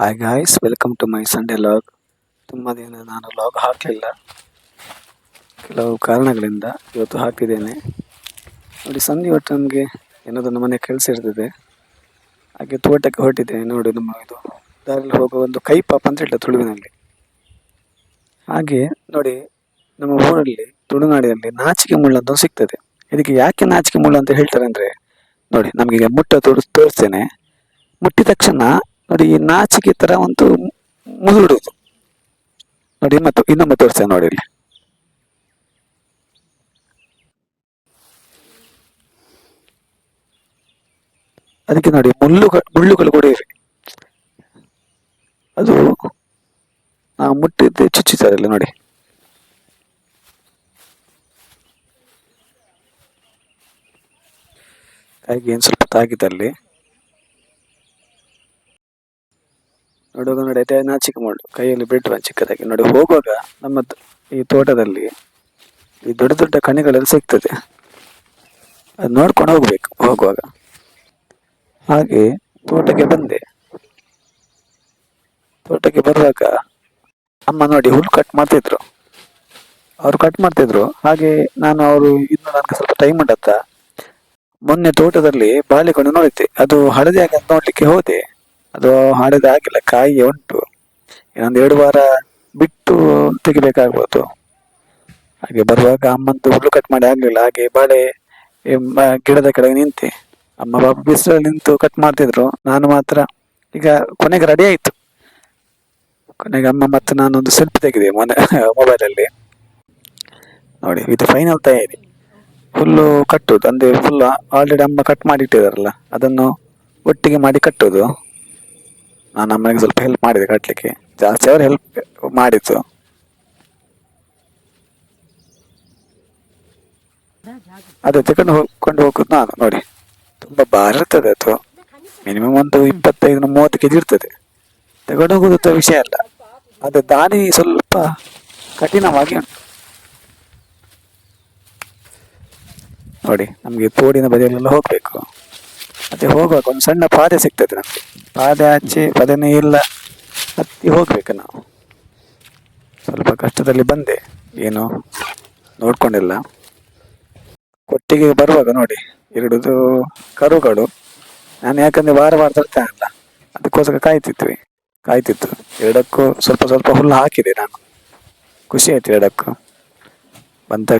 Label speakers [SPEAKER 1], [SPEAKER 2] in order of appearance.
[SPEAKER 1] Hi guys welcome to my Sunday log ತುಂಬ ದಿನ ನಾನು ಲಾಗ್ ಹಾಕಲಿಲ್ಲ. ಕೆಲವು ಕಾರಣಗಳಿಂದ ಇವತ್ತು ಹಾಕಿದ್ದೇನೆ. ನೋಡಿ, ಸಂಜೆ ಹೊತ್ತು ನಮಗೆ ಏನಾದರೂ ಮನೆ ಕೆಲಸ ಇರ್ತದೆ. ಹಾಗೆ ತೋಟಕ್ಕೆ ಹೊರಟಿದ್ದೇನೆ. ನೋಡಿ, ನಮ್ಮ ಇದು ದಾರಿಯಲ್ಲಿ ಹೋಗುವ ಒಂದು ಕೈಪಾಪ ಅಂತ ಹೇಳ್ತಾರೆ ತುಳುವಿನಲ್ಲಿ. ಹಾಗೆ ನೋಡಿ, ನಮ್ಮ ಊರಲ್ಲಿ ತುಳುನಾಡಿನಲ್ಲಿ ನಾಚಿಕೆ ಮುಳ್ಳು ಅಂತ ಸಿಗ್ತದೆ. ಇದಕ್ಕೆ ಯಾಕೆ ನಾಚಿಕೆ ಮುಳ್ಳು ಅಂತ ಹೇಳ್ತಾರೆ ಅಂದರೆ ನೋಡಿ, ನಮಗೆ ಮುಟ್ಟ ತೋರಿಸ್, ತೋರಿಸ್ತೇನೆ. ಮುಟ್ಟಿದ ತಕ್ಷಣ ನೋಡಿ, ಈ ನಾಚಿಕೆ ತರ ಒಂದು ಮುದುಡುದು ನೋಡಿ, ಮತ್ತು ಇನ್ನೊಮ್ಮೆ ತೋರಿಸ್ತೇನೆ ನೋಡಿ ಇಲ್ಲಿ. ಅದಕ್ಕೆ ನೋಡಿ ಮುಳ್ಳು ಮುಳ್ಳುಗಳು ಕೂಡ ಇವೆ. ಅದು ನಾವು ಮುಟ್ಟಿದ್ದೆ ಇಲ್ಲಿ ನೋಡಿ. ಹಾಗೆ ಏನು ಸ್ವಲ್ಪ ತಾಗಿದಲ್ಲಿ ನೋಡುವಾಗ ನೋಡಿ ನಾಚಿಕೆ ಮಾಡು ಕೈಯಲ್ಲಿ ಬಿಟ್ಟರು ಚಿಕ್ಕದಾಗಿ. ನೋಡಿ ಹೋಗುವಾಗ ನಮ್ಮ ಈ ತೋಟದಲ್ಲಿ ಈ ದೊಡ್ಡ ದೊಡ್ಡ ಕಣಿಗಳೆಲ್ಲ ಸಿಗ್ತದೆ. ಅದು ನೋಡ್ಕೊಂಡು ಹೋಗ್ಬೇಕು, ಹೋಗುವಾಗ. ಹಾಗೆ ತೋಟಕ್ಕೆ ಬಂದೆ. ತೋಟಕ್ಕೆ ಬರುವಾಗ ಅಮ್ಮ ನೋಡಿ ಹುಲ್ಲು ಕಟ್ ಮಾಡ್ತಿದ್ರು. ಅವ್ರು ಕಟ್ ಮಾಡ್ತಿದ್ರು. ಹಾಗೆ ನಾನು ಅವರು ಇನ್ನು ನನಗೆ ಸ್ವಲ್ಪ ಟೈಮ್ ಉಂಟತ್ತ ಮೊನ್ನೆ ತೋಟದಲ್ಲಿ ಬಾಳೆಕೊಂಡು ನೋಡಿದ್ದೆ. ಅದು ಹಳದಿ ಆಗ ನೋಡ್ಲಿಕ್ಕೆ ಹೋದೆ. ಅದು ಹಾಡಿದ ಆಗಿಲ್ಲ ಕಾಯಿ ಉಂಟು. ಇನ್ನೊಂದು ಎರಡು ವಾರ ಬಿಟ್ಟು ತೆಗಿಬೇಕಾಗ್ಬೋದು. ಹಾಗೆ ಬರುವಾಗ ಅಮ್ಮಂದು ಹುಲ್ಲು ಕಟ್ ಮಾಡಿ ಆಗ್ಲಿಲ್ಲ ಹಾಗೆ ಬಾಳೆ ಗಿಡದ ಕೆಳಗೆ ನಿಂತೆ. ಅಮ್ಮ ಬಾಬು ಬಿಸಿಲಲ್ಲಿ ನಿಂತು ಕಟ್ ಮಾಡ್ತಿದ್ರು. ನಾನು ಮಾತ್ರ ಈಗ ಕೊನೆಗೆ ರೆಡಿ ಆಯ್ತು. ಕೊನೆಗೆ ಅಮ್ಮ ಮತ್ತು ನಾನೊಂದು ಸೆಲ್ಫಿ ತೆಗೆದೆ ಮೊನ್ನೆ ಮೊಬೈಲಲ್ಲಿ ನೋಡಿ, ಇದು ಫೈನಲ್ ತಯಾರಿ. ಹುಲ್ಲು ಕಟ್ಟುದು ಅಂದ್ರೆ ಫುಲ್ ಆಲ್ರೆಡಿ ಅಮ್ಮ ಕಟ್ ಮಾಡಿ ಇಟ್ಟಿದಾರಲ್ಲ ಅದನ್ನು ಒಟ್ಟಿಗೆ ಮಾಡಿ ಕಟ್ಟುದು ನಾನು ಅಮ್ಮನಿಗೆ ಸ್ವಲ್ಪ ಹೆಲ್ಪ್ ಮಾಡಿದೆ ಕಟ್ಟಲಿಕ್ಕೆ ಜಾಸ್ತಿ ಅವರು ಹೆಲ್ಪ್ ಮಾಡಿತ್ತು ಅದೇ ತಗೊಂಡು ಹೋಗ್ಕೊಂಡು ಹೋಗುದು ನಾನು, ನೋಡಿ. ತುಂಬಾ ಭಾರ ಇರ್ತದೆ ಅದು. ಮಿನಿಮಮ್ ಒಂದು ಇಪ್ಪತ್ತೈದು, ಮೂವತ್ತು ಕೆಜಿ ಇರ್ತದೆ. ತಗೊಂಡು ಹೋಗುದು ವಿಷಯ ಅಲ್ಲ. ಅದು ದಾರಿ ಸ್ವಲ್ಪ ಕಠಿಣವಾಗಿ ಉಂಟು. ನೋಡಿ, ನಮಗೆ ತೋಡಿನ ಬದಿಯಲ್ಲೆಲ್ಲ ಹೋಗ್ಬೇಕು. ಮತ್ತೆ ಹೋಗುವಾಗ ಒಂದು ಸಣ್ಣ ಪಾದೆ ಸಿಗ್ತದೆ ನಮಗೆ. ಪಾದೆ ಆಚೆ, ಪದನೇ ಇಲ್ಲ. ಹತ್ತಿ ಹೋಗ್ಬೇಕು ನಾವು. ಸ್ವಲ್ಪ ಕಷ್ಟದಲ್ಲಿ ಬಂದೆ. ಏನು ನೋಡ್ಕೊಂಡಿಲ್ಲ. ಕೊಟ್ಟಿಗೆ ಬರುವಾಗ ನೋಡಿ ಎರಡುದು ಕರುಗಳು. ನಾನು ಯಾಕಂದ್ರೆ ವಾರ ವಾರ ತರ್ತಾನಲ್ಲ ಅದಕ್ಕೋಸ್ಕರ ಕಾಯ್ತಿದ್ವಿ. ಕಾಯ್ತಿತ್ತು. ಎರಡಕ್ಕೂ ಸ್ವಲ್ಪ ಸ್ವಲ್ಪ ಹುಲ್ಲು ಹಾಕಿದೆ ನಾನು. ಖುಷಿ ಆಯ್ತು ಎರಡಕ್ಕೂ. ಬಂತ